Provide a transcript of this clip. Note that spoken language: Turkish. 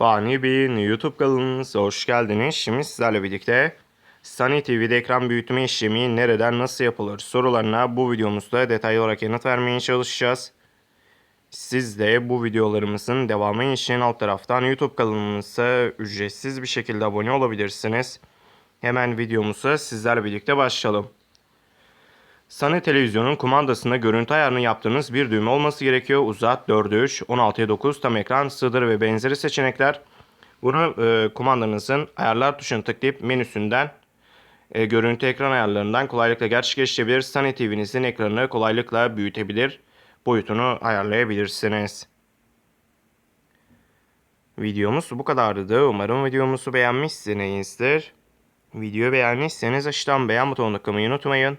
Fani Bey'in YouTube kanalınıza hoş geldiniz. Şimdi sizlerle birlikte Sunny TV'de ekran büyütme işlemi nereden nasıl yapılır sorularına bu videomuzda detaylı olarak yanıt vermeye çalışacağız. Siz de bu videolarımızın devamı için alt taraftan YouTube kanalımıza ücretsiz bir şekilde abone olabilirsiniz. Hemen videomuza sizlerle birlikte başlayalım. Sunny televizyonun kumandasında görüntü ayarını yaptığınız bir düğme olması gerekiyor. Uzat 4'e 3, 16'ya 9, tam ekran, sığdır ve benzeri seçenekler. Bunu e, kumandanızın ayarlar tuşunu tıklayıp menüsünden e, görüntü ekran ayarlarından kolaylıkla gerçekleştirebilir. Sunny TV'nizin ekranını kolaylıkla büyütebilir. Boyutunu ayarlayabilirsiniz. Videomuz bu kadardı. Umarım videomuzu beğenmişsinizdir. Videoyu beğendiyseniz aşağıdan beğen butonuna tıklamayı unutmayın.